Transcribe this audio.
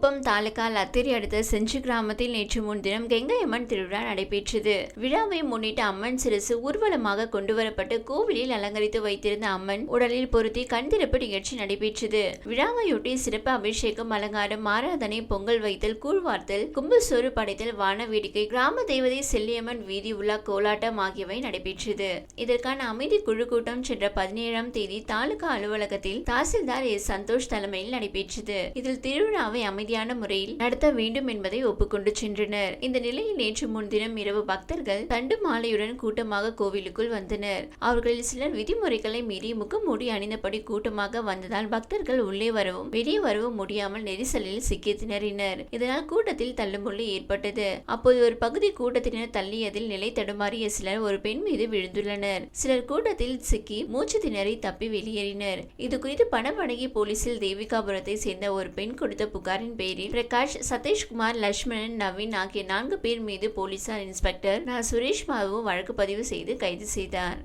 குப்பம் தாலுகா லத்தேரி அடுத்த செஞ்சு கிராமத்தில் நேற்று முன்தினம் கெங்கையம்மன் திருவிழா நடைபெற்றது. விழாவை முன்னிட்டு அம்மன் சிறுசு ஊர்வலமாக கொண்டுவரப்பட்டு கோவிலில் அலங்கரித்து வைத்திருந்த அம்மன் உடலில் பொருத்தி கண் திறப்பு நிகழ்ச்சி நடைபெற்றது. விழாவையொட்டி சிறப்பு அபிஷேகம் அலங்காரம் ஆராதனை பொங்கல் வைத்தல் கூழ்வார்த்தல் கும்பசோறு படைத்தல் வான வேடிக்கை கிராம தேவதை செல்லியம்மன் வீதி உலா கோலாட்டம் ஆகியவை நடைபெற்றது. இதற்கான அமைதி குழு கூட்டம் சென்ற பதினேழாம் தேதி தாலுகா அலுவலகத்தில் தாசில்தார் எஸ். சந்தோஷ் தலைமையில் நடைபெற்றது. இதில் திருவிழாவை அமைதியான முறையில் நடத்த வேண்டும் என்பதை ஒப்புக்கொண்டு சென்றனர். இந்த நிலையில் நேற்று முன்தினம் இரவு பக்தர்கள் தண்டு மாலையுடன் கூட்டமாக கோவிலுக்குள் வந்தனர். அவர்களில் சிலர் விதிமுறைகளை மீறி முகமூடி அணிந்தபடி கூட்டமாக வந்ததால் பக்தர்கள் உள்ளே வரவும் வெளியே வரவும் முடியாமல் நெரிசலில் சிக்கி திணறினர் இதனால் கூட்டத்தில் தள்ளுமுள்ளு ஏற்பட்டது. அப்போது ஒரு பகுதி கூட்டத்தினர் தள்ளியதில் நிலை தடுமாறிய சிலர் ஒரு பெண் மீது விழுந்துள்ளனர். சிலர் கூட்டத்தில் சிக்கி மூச்சு திணறி தப்பி வெளியேறினர். இது குறித்து பணம் போலீசில் தேவிகாபுரத்தை சேர்ந்த ஒரு பெண் கொடுத்த புகாரின் பேரில் பிரகாஷ் சதீஷ்குமார் லட்சுமணன் நவீன் ஆகிய நான்கு பேர் மீது போலீசார் இன்ஸ்பெக்டர் நான் சுரேஷ் பாபு வழக்கு பதிவு செய்து கைது செய்தார்.